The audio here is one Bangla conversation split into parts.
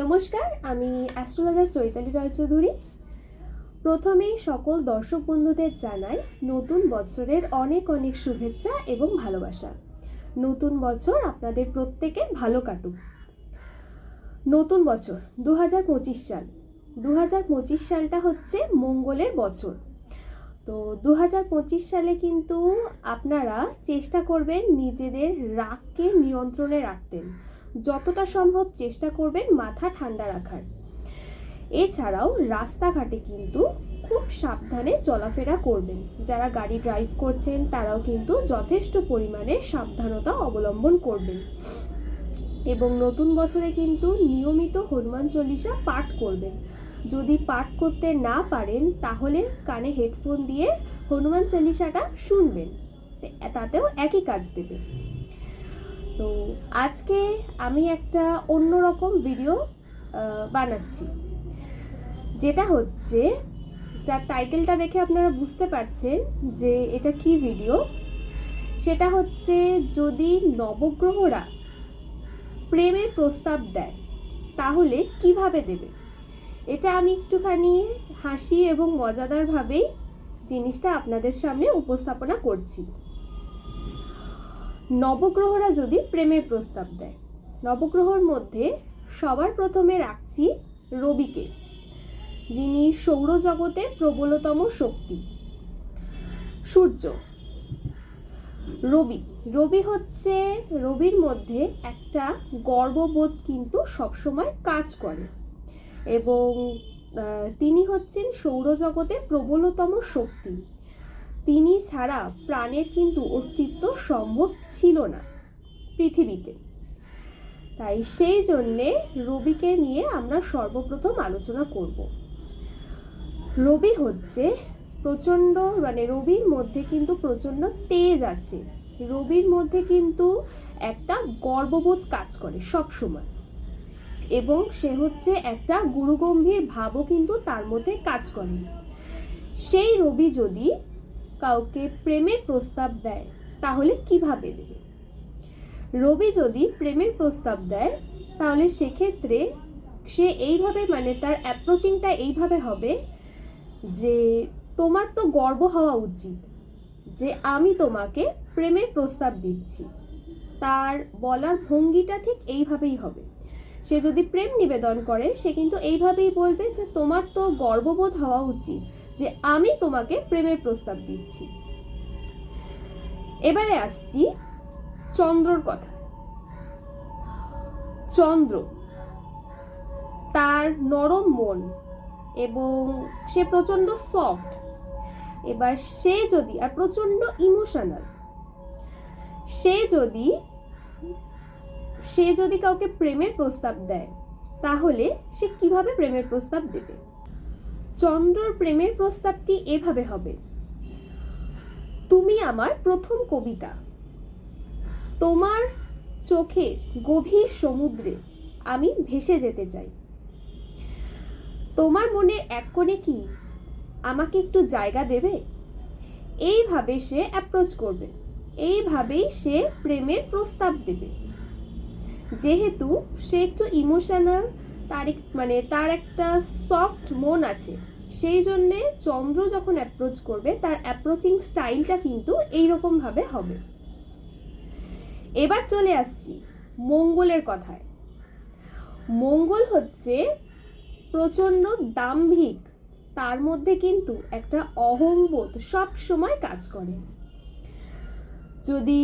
নমস্কার, আমি অ্যাস্ট্রোলজার চৈতালি রায়চৌধুরী। প্রথমেই সকল দর্শক বন্ধুদের জানাই নতুন বছরের অনেক অনেক শুভেচ্ছা এবং ভালোবাসা। নতুন বছর আপনাদের প্রত্যেকের ভালো কাটুক। নতুন বছর দু হাজার পঁচিশ সাল। দু হাজার পঁচিশ সালটা হচ্ছে মঙ্গলের বছর। তো দু হাজার পঁচিশ সালে কিন্তু আপনারা চেষ্টা করবেন নিজেদের রাগকে নিয়ন্ত্রণে রাখতেন যতটা সম্ভব চেষ্টা করবেন মাথা ঠান্ডা রাখার। এছাড়াও রাস্তাঘাটে কিন্তু খুব সাবধানে চলাফেরা করবেন। যারা গাড়ি ড্রাইভ করছেন, তারাও কিন্তু যথেষ্ট পরিমাণে সাবধানতা অবলম্বন করবেন। এবং নতুন বছরে কিন্তু নিয়মিত হনুমান চল্লিশা পাঠ করবেন। যদি পাঠ করতে না পারেন, তাহলে কানে হেডফোন দিয়ে হনুমান চল্লিশাটা শুনবেন। তাতেও একই কাজ দেবে। তো আজকে আমি একটা অন্যরকম ভিডিও বানাচ্ছি। যেটা হচ্ছে, যার টাইটেলটা দেখে আপনারা বুঝতে পারছেন যে এটা কি ভিডিও সেটা হচ্ছে, যদি নবগ্রহরা প্রেমের প্রস্তাব দেয়, তাহলে কীভাবে দেবে? এটা আমি একটুখানি হাসি এবং মজাদারভাবেই জিনিসটা আপনাদের সামনে উপস্থাপনা করছি। নবগ্রহরা যদি প্রেমের প্রস্তাব দেয়, নবগ্রহর মধ্যে সবার প্রথমে রাখছি রবিকে, যিনি সৌরজগতের প্রবলতম শক্তি, সূর্য। রবি রবি হচ্ছে, রবির মধ্যে একটা গর্ববোধ কিন্তু সবসময় কাজ করে এবং তিনি হচ্ছেন সৌরজগতের প্রবলতম শক্তি। তিনি ছাড়া প্রাণের কিন্তু অস্তিত্ব সম্ভব ছিল না পৃথিবীতে। তাই সেই জন্যে রবিকে নিয়ে আমরা সর্বপ্রথম আলোচনা করব। রবি হচ্ছে প্রচণ্ড মানে রবির মধ্যে কিন্তু প্রচণ্ড তেজ আছে। রবির মধ্যে কিন্তু একটা গর্ববোধ কাজ করে সব সময় এবং সে হচ্ছে একটা গুরুগম্ভীর ভাবও কিন্তু তার মধ্যে কাজ করে। সেই রবি যদি কাউকে প্রেমের প্রস্তাব দেয়, তাহলে কীভাবে দেবে? রবি যদি প্রেমের প্রস্তাব দেয়, তাহলে সেক্ষেত্রে সে এইভাবে মানে তার অ্যাপ্রোচিংটা এইভাবে হবে যে, তোমার তো গর্ব হওয়া উচিত যে আমি তোমাকে প্রেমের প্রস্তাব দিচ্ছি। তার বলার ভঙ্গিটা ঠিক এইভাবেই হবে। সে যদি প্রেম নিবেদন করে, সে কিন্তু এইভাবেই বলবে যে, তোমার তো গর্ববোধ হওয়া উচিত যে আমি তোমাকে প্রেমের প্রস্তাব দিচ্ছি। এবারে আসছি চন্দ্রর কথা। চন্দ্র তার নরম মন এবং সে প্রচণ্ড সফট এবার সে যদি, আর প্রচণ্ড ইমোশনাল সে যদি সে যদি কাউকে প্রেমের প্রস্তাব দেয়, তাহলে সে কীভাবে প্রেমের প্রস্তাব দেবে? চন্দ্রর প্রেমের প্রস্তাবটি এভাবে হবে। তুমি আমার প্রথম কবিতা। তোমার চোখের গভীর সমুদ্রে আমি ভেসে যেতে চাই। তোমার মনের এক কোণে কি আমাকে একটু জায়গা দেবে এইভাবে সে অ্যাপ্রোচ করবে। এইভাবেই সে প্রেমের প্রস্তাব দেবে। যেহেতু সে একটু ইমোশনাল তার মানে তার একটা সফট মন আছে। সেই জন্যে চন্দ্র যখন অ্যাপ্রোচ করবে, তার অ্যাপ্রোচিং স্টাইলটা কিন্তু এইরকমভাবে হবে। এবার চলে আসছি মঙ্গলের কথায়। মঙ্গল হচ্ছে প্রচণ্ড দাম্ভিক। তার মধ্যে কিন্তু একটা অহংবোধ সব সময় কাজ করে। যদি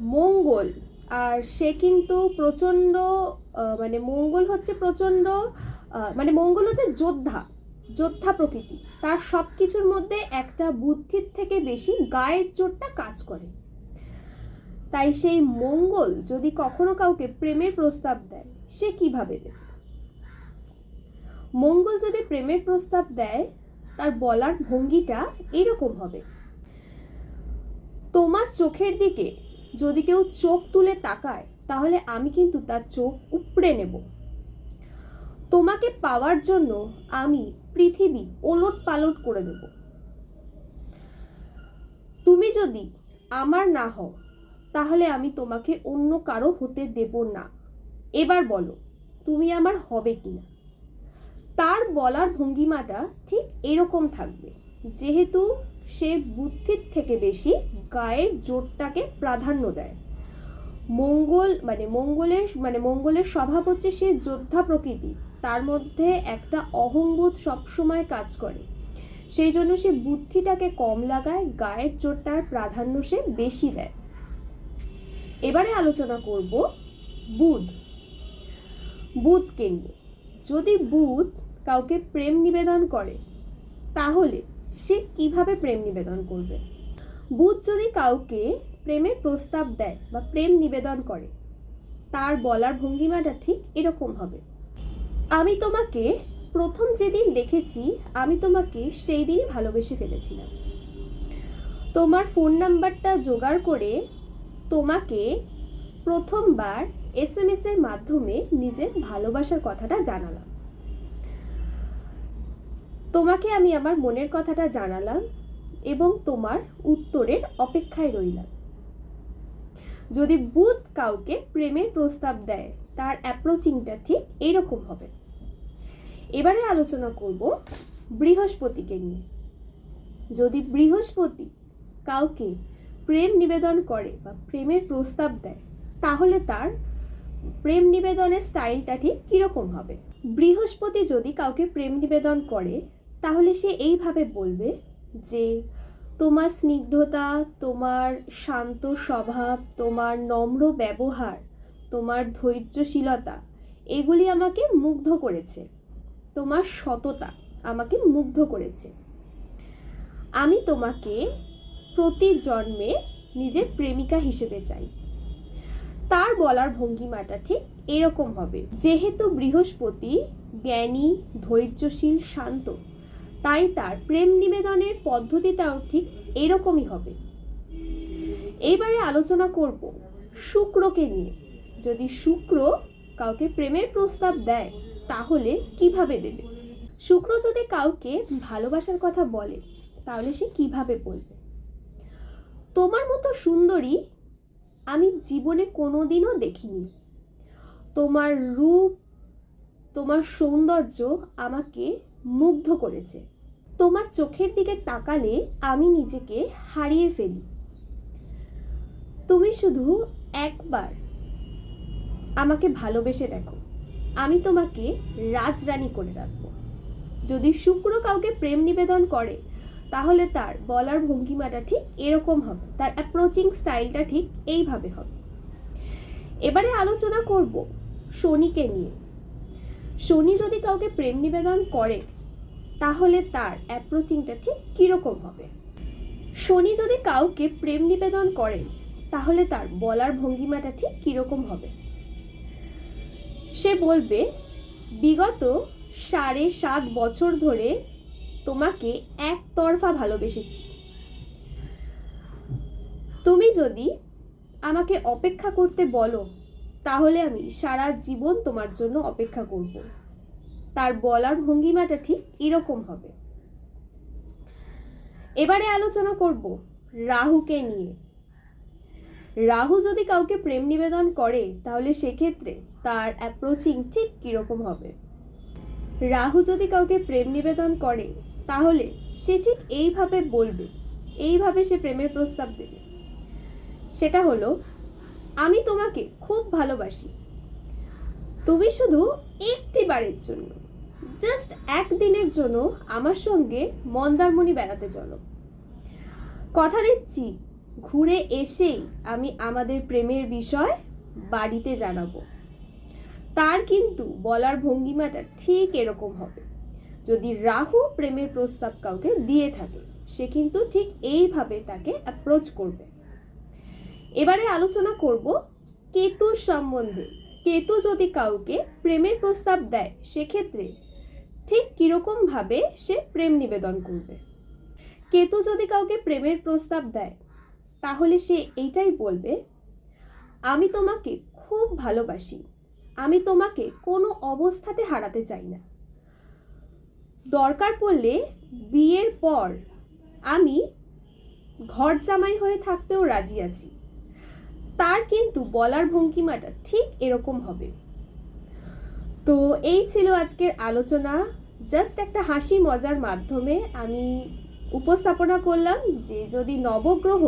মঙ্গল আর সে কিন্তু প্রচণ্ড মানে মঙ্গল হচ্ছে প্রচণ্ড মানে মঙ্গল হচ্ছে যোদ্ধা যোদ্ধা প্রকৃতি। তার সব কিছুর মধ্যে একটা বুদ্ধির থেকে বেশি গায়ের জোরটা কাজ করে। তাই সেই মঙ্গল যদি কখনো কাউকে প্রেমের প্রস্তাব দেয়, সে কীভাবে দেবে? মঙ্গল যদি প্রেমের প্রস্তাব দেয়, তার বলার ভঙ্গিটা এরকম হবে। তোমার চোখের দিকে যদি কেউ চোখ তুলে তাকায়, তাহলে আমি কিন্তু তার চোখ উপড়ে নেব। তোমাকে পাওয়ার জন্য আমি পৃথিবী ওলট পালট করে দেব। তুমি যদি আমার না হও, তাহলে আমি তোমাকে অন্য কারও হতে দেব না। এবার বলো, তুমি আমার হবে কিনা তার বলার ভঙ্গিমাটা ঠিক এরকম থাকবে। যেহেতু সে বুদ্ধির থেকে বেশি গায়ের জোরটাকে প্রাধান্য দেয়। মঙ্গল মানে মঙ্গলের মানে মঙ্গলের স্বভাব হচ্ছে সে যোদ্ধা প্রকৃতি। তার মধ্যে একটা অহংবোধ সবসময় কাজ করে। সেই জন্য সে বুদ্ধিটাকে কম লাগায়, গায়ের জোরটার প্রাধান্য সে বেশি দেয়। এবারে আলোচনা করব বুধ। বুধকে নিয়ে। যদি বুধ কাউকে প্রেম নিবেদন করে, তাহলে সে কীভাবে প্রেম নিবেদন করবে? বুধ যদি কাউকে প্রেমের প্রস্তাব দেয় বা প্রেম নিবেদন করে, তার বলার ভঙ্গিমাটা ঠিক এরকম হবে। আমি তোমাকে প্রথম যেদিন দেখেছি, আমি তোমাকে সেই দিনই ভালোবেসে ফেলেছিলাম। তোমার ফোন নাম্বারটা জোগাড় করে তোমাকে প্রথমবার এস এম এর মাধ্যমে নিজের ভালোবাসার কথাটা জানালাম। তোমাকে আমি আমার মনের কথাটা জানালাম এবং তোমার উত্তরের অপেক্ষায় রইলাম। যদি বুধ কাউকে প্রেমের প্রস্তাব দেয়, তার অ্যাপ্রোচিংটা ঠিক এইরকম হবে। এবারে আলোচনা করব বৃহস্পতিকে নিয়ে। যদি বৃহস্পতি কাউকে প্রেম নিবেদন করে বা প্রেমের প্রস্তাব দেয়, তাহলে তার প্রেম নিবেদনের স্টাইলটা ঠিক কীরকম হবে? বৃহস্পতি যদি কাউকে প্রেম নিবেদন করে তাহলে সে এইভাবে বলবে যে, তোমার স্নিগ্ধতা, তোমার শান্ত স্বভাব, তোমার নম্র ব্যবহার, তোমার ধৈর্যশীলতা, এগুলি আমাকে মুগ্ধ করেছে। তোমার সততা আমাকে মুগ্ধ করেছে। আমি তোমাকে প্রতি জন্মে নিজের প্রেমিকা হিসেবে চাই। তার বলার ভঙ্গিমাটা ঠিক এরকম হবে। যেহেতু বৃহস্পতি জ্ঞানী, ধৈর্যশীল, শান্ত তাই তার প্রেম নিবেদনের পদ্ধতিটাও ঠিক এরকমই হবে। এইবারে আলোচনা করব শুক্রকে নিয়ে। যদি শুক্র কাউকে প্রেমের প্রস্তাব দেয়, তাহলে কীভাবে দেবে? শুক্র যদি কাউকে ভালোবাসার কথা বলে, তাহলে সে কীভাবে বলবে? তোমার মতো সুন্দরী আমি জীবনে কোনোদিনও দেখিনি। তোমার রূপ, তোমার সৌন্দর্য আমাকে মুগ্ধ করেছে। তোমার চোখের দিকে তাকালে আমি নিজেকে হারিয়ে ফেলি। তুমি শুধু একবার আমাকে ভালোবেসে দেখো। আমি তোমাকে রাজরানী করে রাখব। যদি শুক্র কাউকে প্রেম নিবেদন করে, তাহলে তার বলার ভঙ্গিমাটা ঠিক এরকম হবে। তার অ্যাপ্রোচিং স্টাইলটা ঠিক এইভাবে হবে। এবারে আলোচনা করব শনিকে নিয়ে। শনি যদি কাউকে প্রেম নিবেদন করে, তাহলে তার অ্যাপ্রোচিংটা ঠিক কীরকম হবে? শনি যদি কাউকে প্রেম নিবেদন করে, তাহলে তার বলার ভঙ্গিমাটা ঠিক কীরকম হবে? সে বলবে, বিগত সাড়ে সাত বছর ধরে তোমাকে একতরফা ভালোবেসেছি। তুমি যদি আমাকে অপেক্ষা করতে বলো তাহলে আমি সারা জীবন তোমার জন্য অপেক্ষা করব। তার বলার ভঙ্গিমাটা ঠিক এরকম হবে। এবারে আলোচনা করব রাহুকে নিয়ে। রাহু যদি কাউকে প্রেম নিবেদন করে, তাহলে সেক্ষেত্রে তার অ্যাপ্রোচিং ঠিক কীরকম হবে? রাহু যদি কাউকে প্রেম নিবেদন করে, তাহলে সে ঠিক এইভাবে বলবে, এইভাবে সে প্রেমের প্রস্তাব দেবে। সেটা হলো আমি তোমাকে খুব ভালোবাসি। তুমি শুধু একটি বারের জন্য জাস্ট একদিনের জন্য আমার সঙ্গে মন্দারমণি বেড়াতে চলো। কথা দিচ্ছি, ঘুরে এসেই আমি আমাদের প্রেমের বিষয় বাড়িতে জানাব। তার কিন্তু বলার ভঙ্গিমাটা ঠিক এরকম হবে। যদি রাহু প্রেমের প্রস্তাব কাউকে দিয়ে থাকে, সে কিন্তু ঠিক এইভাবে তাকে অ্যাপ্রোচ করবে। এবারে আলোচনা করব কেতুর সম্বন্ধে। কেতু যদি কাউকে প্রেমের প্রস্তাব দেয়, সেক্ষেত্রে ঠিক কীরকমভাবে সে প্রেম নিবেদন করবে? কেতু যদি কাউকে প্রেমের প্রস্তাব দেয়, তাহলে সে এইটাই বলবে, আমি তোমাকে খুব ভালোবাসি। আমি তোমাকে কোনো অবস্থাতে হারাতে চাই না। দরকার পড়লে বিয়ের পর আমি ঘর জামাই হয়ে থাকতেও রাজি আছি। তার কিন্তু বলার ভঙ্গিমাটা ঠিক এরকম হবে। তো এই ছিল আজকের আলোচনা। জাস্ট একটা হাসি মজার মাধ্যমে আমি উপস্থাপনা করলাম যে যদি নবগ্রহ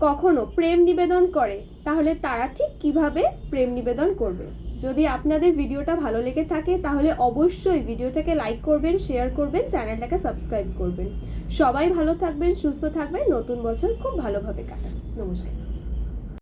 কখনো প্রেম নিবেদন করে, তাহলে তারা ঠিক কীভাবে প্রেম নিবেদন করবে? যদি আপনাদের ভিডিওটা ভালো লেগে থাকে, তাহলে অবশ্যই ভিডিওটাকে লাইক করবেন শেয়ার করবেন চ্যানেলটাকে সাবস্ক্রাইব করবেন। সবাই ভালো থাকবেন, সুস্থ থাকবেন, নতুন বছর খুব ভালোভাবে কাটান। নমস্কার।